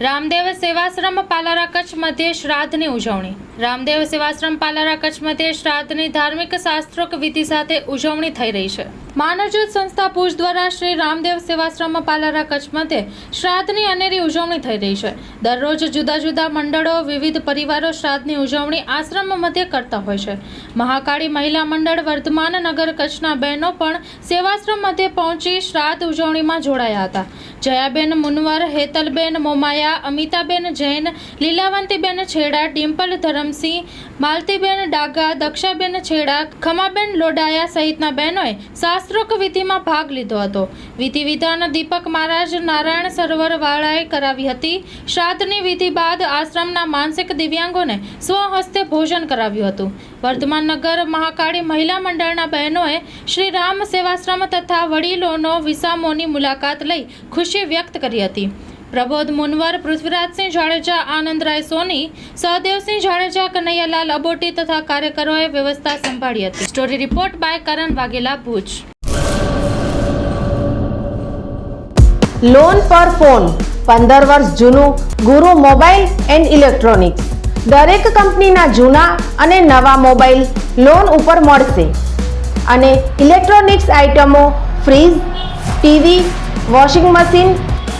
રામદેવ સેવાશ્રમ પાલારા કચ્છ મધ્ય શ્રાદ્ધની ઉજવણી. રામદેવ સેવાશ્રમ પાલારા કચ્છ મધ્ય શ્રાદ્ધની ધાર્મિક શાસ્ત્રોક વિધિ સાથે ઉજવણી થઈ રહી છે. માનવજ્યોત સંસ્થા ભુજ દ્વારા શ્રી રામદેવ સેવાશ્રમ પાલારા કચ્છ મધ્યે શ્રાદ્ધની અનેરી ઉજવણી થઈ રહી છે. દરરોજ જુદા જુદા મંડળો, વિવિધ પરિવારો શ્રાદ્ધની ઉજવણી આશ્રમ મધ્યે કરતા હોય છે. મહાકાળી મહિલા મંડળ વર્ધમાન નગર કચ્છના બહેનો પણ સેવાશ્રમ મધ્યે પહોંચી શ્રાદ્ધ ઉજવણીમાં જોડાયા હતા. જયાબેન મુનવર, હેતલબેન મોમાયા અમિતાબેન જૈન, લીલાવંતીબેન છેડા, ડિમ્પલ ધરમસિંહ, માલતીબેન ડાગા દક્ષાબેન છેડા, ખમાબેન લોડાયા સહિતના બહેનોએ શાસ્ત્રોક વિધિમાં ભાગ લીધો હતો. વિધિ વિધાન દીપક મહારાજ નારાયણ સરોવર વાળાએ કરાવી હતી. શ્રાદ્ધની વિધિ બાદ આશ્રમના માનસિક દિવ્યાંગોને સ્વહસ્તે ભોજન કરાવ્યું હતું. વર્ધમાન નગર મહાકાળી મહિલા મંડળના બહેનોએ શ્રી રામ સેવાશ્રમ તથા વડીલોનો વિસામોની મુલાકાત લઈ ખુશી વ્યક્ત કરી હતી. પ્રબોધ મુનવર, પૃથ્વીરાજસિંહ જાડેજા આનંદરાય સોની, સહદેવસિંહ જાડેજા, કનૈયાલાલ અબોટી તથા કાર્યકરોએ વ્યવસ્થા સંભાળી હતી. Story report by Karan Vaghela Bhuj. Loan પર ફોન પંદર વર્ષ જૂનું ગુરુ મોબાઈલ એન્ડ ઇલેક્ટ્રોનિક્સ. દરેક કંપનીના જૂના અને નવા મોબાઈલ લોન ઉપર મળશે. અને ઇલેક્ટ્રોનિક્સ આઇટમો fridge, TV, washing machine